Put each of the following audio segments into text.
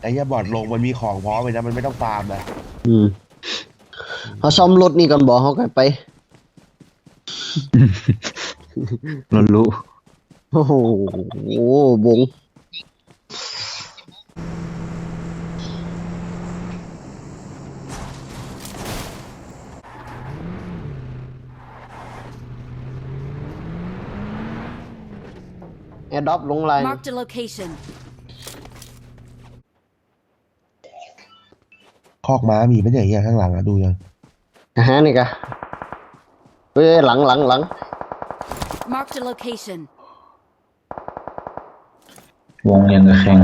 ไอ้เหี้ยบอดลงมันมีของพร้อมเลยนะมันไม่ต้องฟาร์มนะอืมเขาซ่อมรถนี่ก่อนบอกเขากันไป เรารู้โอ้โหบงแอร์ดรอปลงไลน์ Marked a location. คอกม้ามีไม่ใช่เหี้ยข้างหลังอะดูยังอะฮะนี่กะเฮ้ยหลังหลังหลัง Marked a location. วงยังกับแข่ง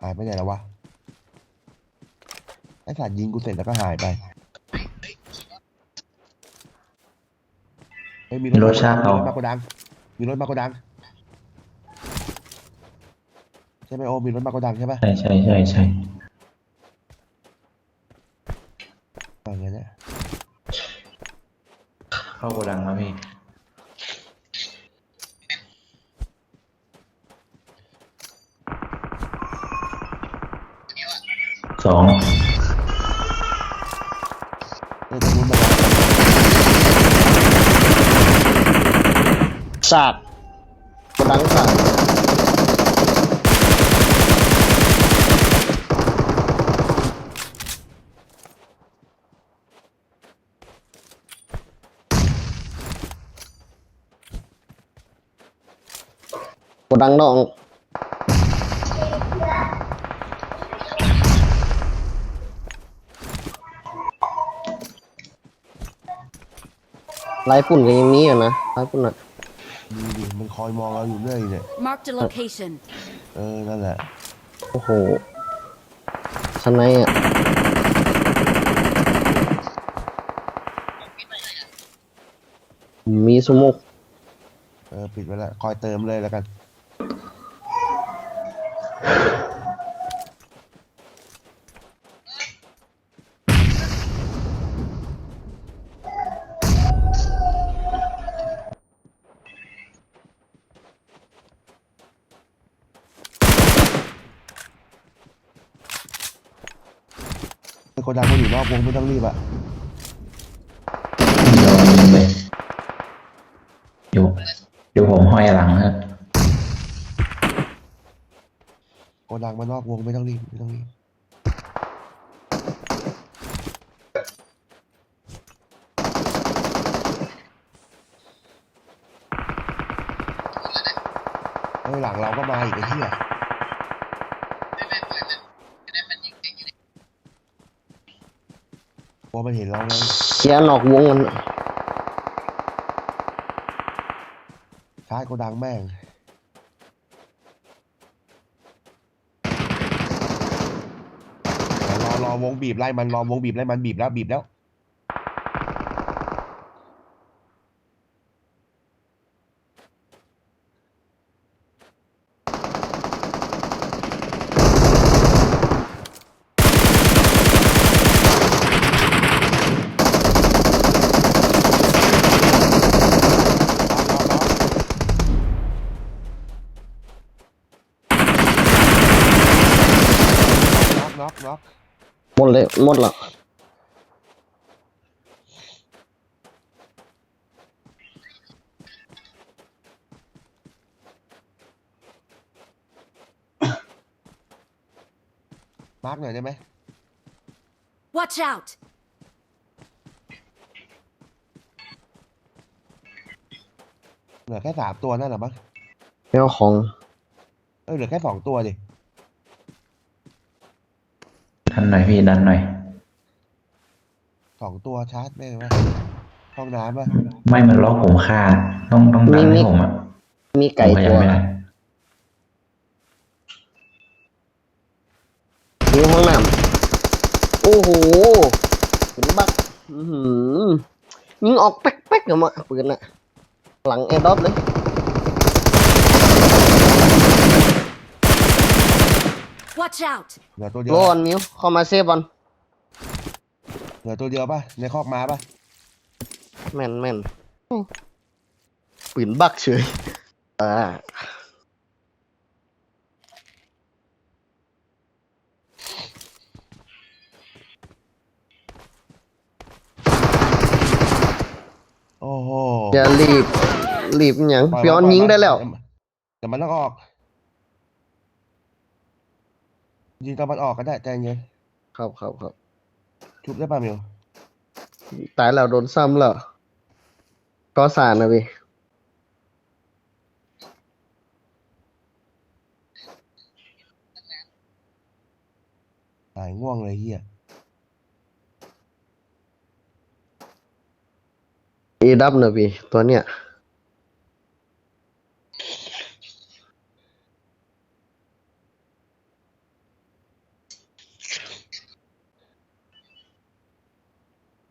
หายไปไหนแล้ววะ ไอ้สัตว์ยิงกูเสร็จแล้วก็หายไปเฮ้ยมีมีรถชาติมีเรารถมาโกดัง มีรถมาโกดัง ใช่ไหมโอมีรถมาโกดังใช่ปะใช่ใช่ใช่ใช่เอองั้นเนี่ยเข้าโกดังแล้วพี่สอง สากกระดังสากกระดังน้องลายปุ่นก็ยังมีอยู่นะลายปุ่นอะ มีดิมันคอยมองเราอยู่เรื่อยเนี่ย Marked a location. เออ นั่นแหละ โอ้โหชั้นในอะ มีสมุกเออ ปิดไว้แล้วคอยเติมเลยแล้วกัน โกดังมันอยู่นอกวงไม่ต้องรีบอะเดี๋ยวยิงเลยเดี๋ยวเดี๋ยวผมห้อยหลังครับโกดังมานอกวงไม่ต้องรีบไม่ต้องรีบเฮ้ยหลังเราก็มาอีกไอ้เหี้ย กลัวมันเห็นเราไงเคลียร์นอกวงมันชาร์จโกดังแม่งเดี๋ยวรอรอวงบีบไล่มันรอวงบีบไล่มันบีบแล้วบีบแล้ว น็อกน็อกน็อกหมดเลยหมดละมาร์กหน่อยได้ไหม Watch out! เหลือแค่สามตัวนั่นแหละมั้งแนวของ เออเหลือแค่สองตัวดิ ดันหน่อยพี่ดันหน่อย สองตัวชาร์จแม่งวะห้องน้ำป่ะไม่มันล็อกผมฆ่าต้องต้องดันให้ผมอะมีผไก่มขยัตับวไม่ได้มีห้องน้ำโอ้โหเป็นบักอื้อหือยิงออกแป๊กๆออกมาปืนอะ หลังแอร์ดรอปเลย Watch out! เหลือตัวเดียวโลออนมิวเข้ามาเซฟบอลเหลือตัวเดียวป่ะ ในคอกม้าป่ะ แม่นแม่นปืนบักเฉยอ่าโอ้โหอย่ารีบรีบอหย่างปล่พี่ออนปยิงได้แล้วเดี๋ยวมันต้องออก ยิงตอนมันออกก็ได้ใจเย็นครับครับครับชุบได้ป่ะมิวตายแล้วโดนซ้ำแล้วก็สารนะพี่หายง่วงเลยเฮียเอดับนะพี่ตัวเนี้ย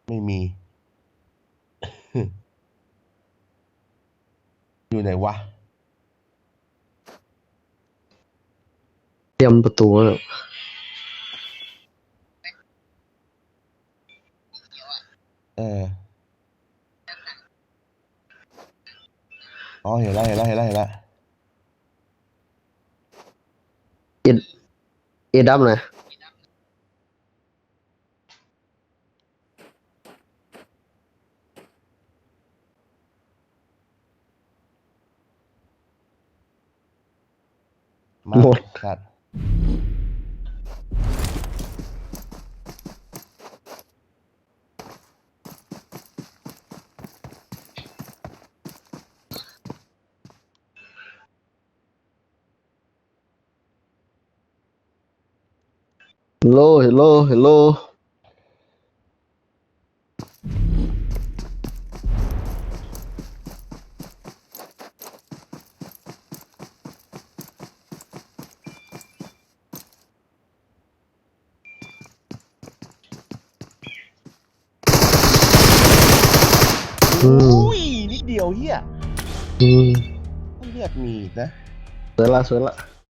ไม่มี อยู่ไหนวะ เตรียมประตูแล้วเอออ๋อเห็นแล้วเห็นแล้วเห็นแล้วเห็นแล้วเอเอดับนะ มาหมดสัตว์ฮัลโหลฮัลโหลฮัลโหล อืม อุ้ยนิดเดียวเฮียอืม เลือดมีอีกนะสวยละสวยละ